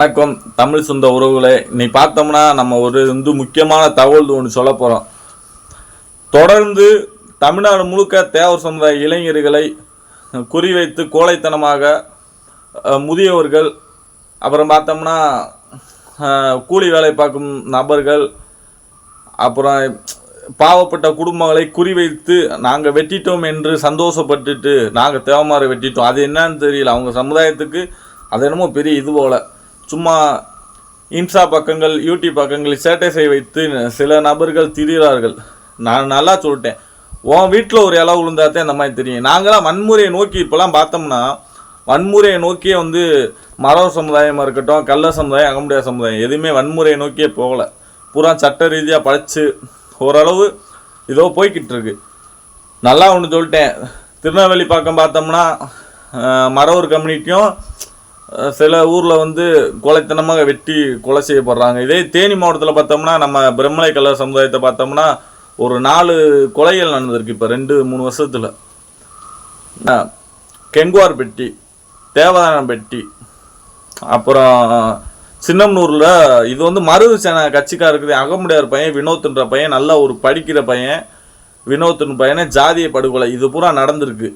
வணக்கம். தமிழ் சொந்த உறவுகளை இன்னைக்கு பார்த்தோம்னா நம்ம ஒரு வந்து முக்கியமான தகவல் ஒன்று சொல்ல போகிறோம் தொடர்ந்து தமிழ்நாடு முழுக்க தேவர் சமுதாய இளைஞர்களை குறிவைத்து கோழைத்தனமாக முதியவர்கள் அப்புறம் பார்த்தோம்னா கூலி வேலை பார்க்கும் நபர்கள் அப்புறம் பாவப்பட்ட குடும்பங்களை குறிவைத்து நாங்கள் வெட்டிட்டோம் என்று சந்தோஷப்பட்டுட்டு நாங்கள் தேவமாரை வெட்டிட்டோம். அது என்னன்னு தெரியல. அவங்க சமுதாயத்துக்கு அது என்னமோ பெரிய இது போல். சும்மா இன்ஸ்டா பக்கங்கள் யூடியூப் பக்கங்கள் சேட்டை வைத்து சில நபர்கள் திரிகிறார்கள் நான் நல்லா சொல்லிட்டேன். உன் வீட்டில் ஒரு இலை விழுந்தாத்தே அந்த மாதிரி தெரியும். நாங்களாம் வன்முறையை நோக்கி இப்போலாம் பார்த்தோம்னா வன்முறையை நோக்கியே வந்து மரவ சமுதாயமாக இருக்கட்டும் கள்ள சமுதாயம் அகமுடைய சமுதாயம் எதுவுமே வன்முறையை நோக்கியே போகலை. பூரா சட்ட ரீதியாக படித்து ஓரளவு இதோ போய்கிட்டு இருக்கு. நல்லா ஒன்று சொல்லிட்டேன். திருநெல்வேலி பக்கம் பார்த்தோம்னா மரவர் மறவர் கம்யூனிட்டியும் சில ஊரில் வந்து கொலைத்தனமாக வெட்டி கொலை செய்யப்படுறாங்க. இதே தேனி மாவட்டத்தில் பார்த்தோம்னா நம்ம பிரம்மலை கலர் சமுதாயத்தை பார்த்தோம்னா ஒரு நாலு கொலைகள் நடந்திருக்கு இப்போ ரெண்டு மூணு வருஷத்தில். கெங்குவார் பெட்டி தேவதானம் பெட்டி அப்புறம் சின்னம்னூரில் இது வந்து மருது சேன கட்சிக்கார இருக்குது அகமுடையார் பையன் வினோத்ன்ற பையன் நல்ல ஒரு படிக்கிற பையன் வினோத்னு பையனே ஜாதிய படுகொலை இது பூரா நடந்திருக்கு.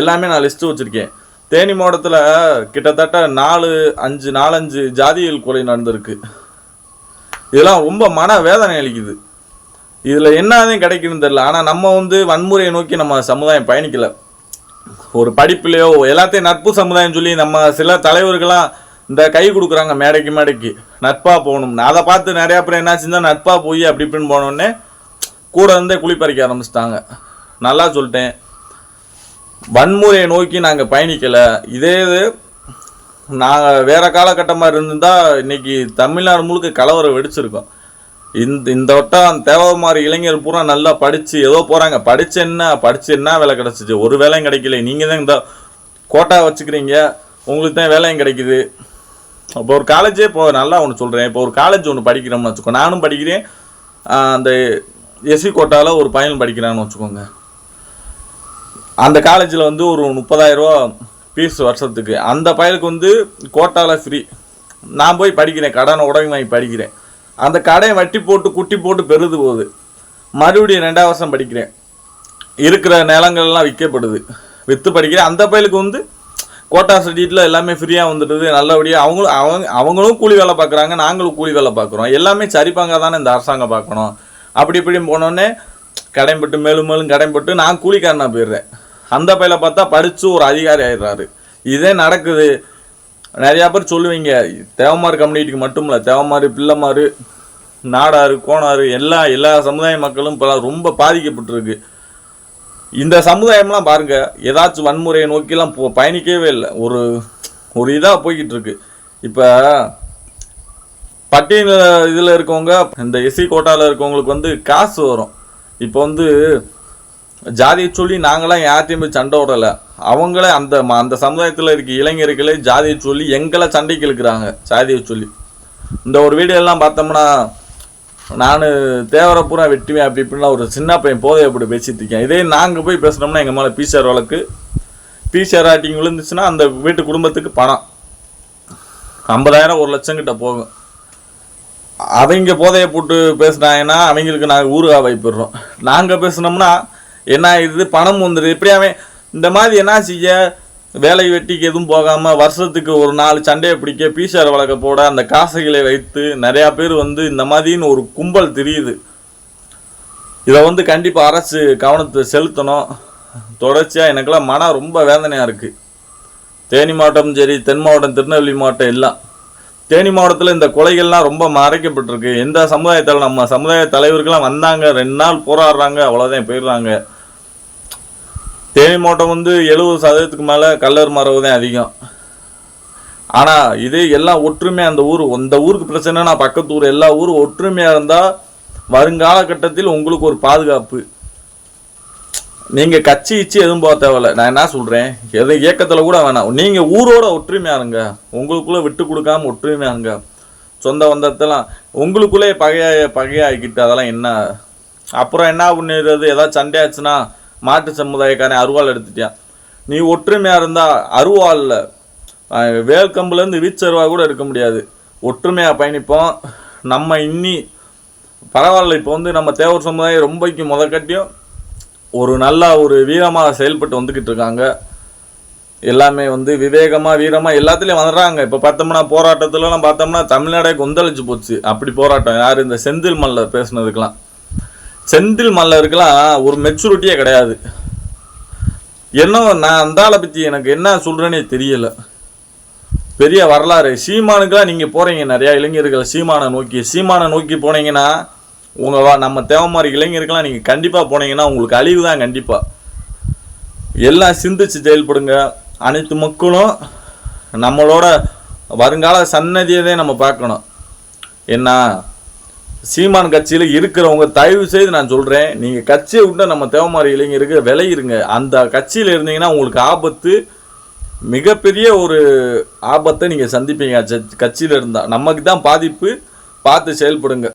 எல்லாமே நான் லிஸ்ட்டு வச்சுருக்கேன். தேனி மாவட்டத்தில் கிட்டத்தட்ட நாலு அஞ்சு நாலஞ்சு ஜாதியல் கொலை நடந்திருக்கு. இதெல்லாம் ரொம்ப மன வேதனை அளிக்குது. இதில் என்னதான் கிடைக்குன்னு தெரில ஆனால் நம்ம வந்து வன்முறையை நோக்கி நம்ம சமுதாயம் பயணிக்கலை. ஒரு படிப்புலையோ எல்லாத்தையும் நட்பு சமுதாயம் சொல்லி நம்ம சில தலைவர்களாம் இந்த கை கொடுக்குறாங்க மேடைக்கு மேடைக்கு. நட்பாக போகணும்னு அதை பார்த்து நிறையா பேர் என்ன நட்பாக போய் அப்படி இப்படின்னு போனோடனே கூட இருந்தே குளிப்பறிக்க ஆரம்பிச்சிட்டாங்க. நல்லா சொல்லிட்டேன். வன்முறையை நோக்கி நாங்கள் பயணிக்கலை. இதே இது நாங்கள் வேறு காலகட்டமாக இருந்திருந்தால் இன்னைக்கு தமிழ்நாடு முழுக்க கலவரம் வெடிச்சிருக்கோம். இந்த இந்த வட்டம் தேவமாரி இளைஞர் பூரா நல்லா படித்து ஏதோ போகிறாங்க படித்து என்ன படித்து என்ன வேலை கிடச்சிச்சு? ஒரு வேலையும் கிடைக்கல. நீங்கள் தான் இந்த கோட்டா வச்சுக்கிறீங்க. உங்களுக்கு தான் வேலையும் கிடைக்குது. இப்போ ஒரு காலேஜே இப்போ நல்லா ஒன்று சொல்கிறேன் இப்போ ஒரு காலேஜ் ஒன்று படிக்கிறோம்னு வச்சுக்கோ. நானும் படிக்கிறேன். அந்த எஸ்சி கோட்டாவில் ஒரு பையன் படிக்கிறான்னு வச்சுக்கோங்க. அந்த காலேஜில் வந்து ஒரு முப்பதாயிரரூவா ஃபீஸ் வருஷத்துக்கு. அந்த பயலுக்கு வந்து கோட்டாவில் ஃப்ரீ நான் போய் படிக்கிறேன். கடனை உடனே வாங்கி படிக்கிறேன். அந்த கடையை வட்டி போட்டு குட்டி போட்டு பெருது போகுது. மறுபடியும் ரெண்டாவது வருஷம் படிக்கிறேன். இருக்கிற நிலங்கள்லாம் விற்கப்படுது. விற்று படிக்கிறேன். அந்த பயலுக்கு வந்து கோட்டா சர்டிஃபிகேட்டில் எல்லாமே ஃப்ரீயாக வந்துடுது. நல்லபடியாக அவங்களும் அவங்க அவங்களும் கூலி வேலை பார்க்குறாங்க. நாங்களும் கூலி வேலை பார்க்குறோம். எல்லாமே சரிப்பாங்க தானே இந்த அரசாங்கம் பார்க்கணும். அப்படி இப்படின்னு போனோடனே கடைம்பட்டு மேலும் மேலும் கடைம்பட்டு நான் கூலிக்காரனாக போயிடுறேன். அந்த பையில பார்த்தா படித்து ஒரு அதிகாரி ஆயிடுறாரு. இதே நடக்குது. நிறையா பேர் சொல்லுவீங்க தேவமாறு கம்யூனிட்டிக்கு மட்டும் இல்லை தேவமாறு பிள்ளைமாறு நாடாறு கோணாறு எல்லா எல்லா சமுதாய மக்களும் இப்போ ரொம்ப பாதிக்கப்பட்டிருக்கு. இந்த சமுதாயம்லாம் பாருங்கள் ஏதாச்சும் வன்முறையை நோக்கிலாம் போ பயணிக்கவே இல்லை. ஒரு ஒரு இதாக போய்கிட்டு இருக்கு இப்போ பட்டியல் இதில் இருக்கவங்க இந்த எஸ்சி கோட்டாவில் இருக்கவங்களுக்கு வந்து காசு வரும். இப்போ வந்து ஜாதியை சொல்லி நாங்களாம் யார்ட்டையும் போய் சண்டை விடலை. அவங்களே அந்த ம- அந்த சமுதாயத்தில் இருக்க இளைஞர்களே ஜாதியை சொல்லி எங்களை சண்டைக்கு இழுக்கிறாங்க ஜாதியை சொல்லி. இந்த ஒரு வீடியோ எல்லாம் பார்த்தோம்னா நான் தேவரப்புறா வெட்டுவேன் அப்படி இப்படின்னா ஒரு சின்ன பையன் போதை அப்படி பேசிட்டு இருக்கேன். இதே நாங்கள் போய் பேசுனோம்னா எங்கள் மேலே பிசிஆர் வழக்கு பிசிஆர் ஆட்டிங் விழுந்துச்சுன்னா அந்த வீட்டு குடும்பத்துக்கு பணம். ஐம்பதாயிரம் ஒரு லட்சம் கிட்ட போகும். அவங்க போதையை போட்டு பேசுனாங்கன்னா அவங்களுக்கு நாங்கள் ஊருகா வைப்பிடுறோம் நாங்கள் பேசுனோம்னா என்ன இது பணம் வந்துடுது. இப்படி அவன் இந்த மாதிரி என்ன செய்ய? வேலை வெட்டிக்கு எதுவும் போகாமல் வருஷத்துக்கு ஒரு நாலு சண்டையை பிடிக்க பீசார் வழக்க போட அந்த காசுகளை வைத்து நிறையா பேர் வந்து இந்த மாதிரின்னு ஒரு கும்பல் தெரியுது. இதை வந்து கண்டிப்பாக அரசு கவனத்தை செலுத்தணும். தொடர்ச்சியாக எனக்கெல்லாம் மனம் ரொம்ப வேதனையாக இருக்குது தேனி மாவட்டம் சரி தென் மாவட்டம் திருநெல்வேலி மாவட்டம் எல்லாம். தேனி மாவட்டத்தில் இந்த கொலைகள்லாம் ரொம்ப மறைக்கப்பட்டிருக்கு. எந்த சமுதாயத்தில் நம்ம சமுதாய தலைவர்கள்லாம் வந்தாங்க ரெண்டு நாள் போராடுறாங்க அவ்வளோதான் போயிடுறாங்க. தேனி மாவட்டம் வந்து எழுபது சதவீதத்துக்கு மேலே கல்லர் மரவு தான் அதிகம். ஆனால் இதே எல்லாம் ஒற்றுமையாக அந்த ஊர் அந்த ஊருக்கு பிரச்சனைனா பக்கத்து ஊர் எல்லா ஊரும் ஒற்றுமையாக இருந்தால் வருங்காலகட்டத்தில் உங்களுக்கு ஒரு பாதுகாப்பு. நீங்கள் கட்சி இச்சு எதுவும் போக தேவையில்ல. நான் என்ன சொல்கிறேன் எது இயக்கத்தில் கூட வேணாம். நீங்கள் ஊரோட ஒற்றுமையாக இருங்க. உங்களுக்குள்ளே விட்டு கொடுக்காம ஒற்றுமையாக இருங்க. சொந்த வந்தத்தெல்லாம் உங்களுக்குள்ளே பகையா பகையாகிக்கிட்டு அதெல்லாம் என்ன? அப்புறம் என்ன பண்ணிடுறது? ஏதாவது சண்டை ஆச்சுன்னா மாட்டு சமுதாயக்காரன் அருவாள் எடுத்துட்டியான் நீ ஒற்றுமையாக இருந்தால் அருவாளில் வேல்கம்புலேருந்து வீச்சருவா கூட இருக்க முடியாது. ஒற்றுமையாக பயணிப்போம். நம்ம இன்னி பரவாயில்ல. இப்போ வந்து நம்ம தேவர் சமுதாயம் ரொம்பக்கு முதக்கட்டியும் ஒரு நல்ல ஒரு வீரமாக செயல்பட்டு வந்துக்கிட்டு இருக்காங்க. எல்லாமே வந்து விவேகமாக வீரமாக எல்லாத்துலேயும் வந்துடுறாங்க இப்போ பார்த்தோம்னா போராட்டத்துலலாம் பார்த்தோம்னா தமிழ்நாடே கொந்தளிச்சு போச்சு. அப்படி போராட்டம். யார் இந்த செந்தில் மல்ல பேசுனதுக்கெலாம் செந்தில் மல்லருக்கெல்லாம் ஒரு மெச்சூரிட்டியே கிடையாது. என்ன நான் அந்த ஆளை பற்றி எனக்கு என்ன சொல்கிறேனே தெரியல. பெரிய வரலாறு. சீமானுக்கெல்லாம் நீங்கள் போகிறீங்க நிறையா இளைஞர்கள். சீமானை நோக்கி சீமானை நோக்கி போனீங்கன்னா உங்கள் நம்ம தேவமாரி இளைஞர்கள்லாம் நீங்கள் கண்டிப்பாக போனீங்கன்னா உங்களுக்கு அழிவு தான் கண்டிப்பாக எல்லாம் சிந்திச்சு செயல்படுங்க. அனைத்து மக்களும் நம்மளோட வருங்கால சன்னதியதே நம்ம பார்க்கணும். என்ன சீமான் கட்சியில் இருக்கிறவங்க தயவு செய்து நான் சொல்கிறேன் நீங்கள் கட்சியை விட்டு நம்ம தேவமாரி இளைஞருக்கு விளையிருங்க அந்த கட்சியில் இருந்தீங்கன்னா உங்களுக்கு ஆபத்து மிகப்பெரிய ஒரு ஆபத்தை நீங்கள் சந்திப்பீங்க. கட்சியில் இருந்தால் நமக்கு தான் பாதிப்பு. பார்த்து செயல்படுங்க.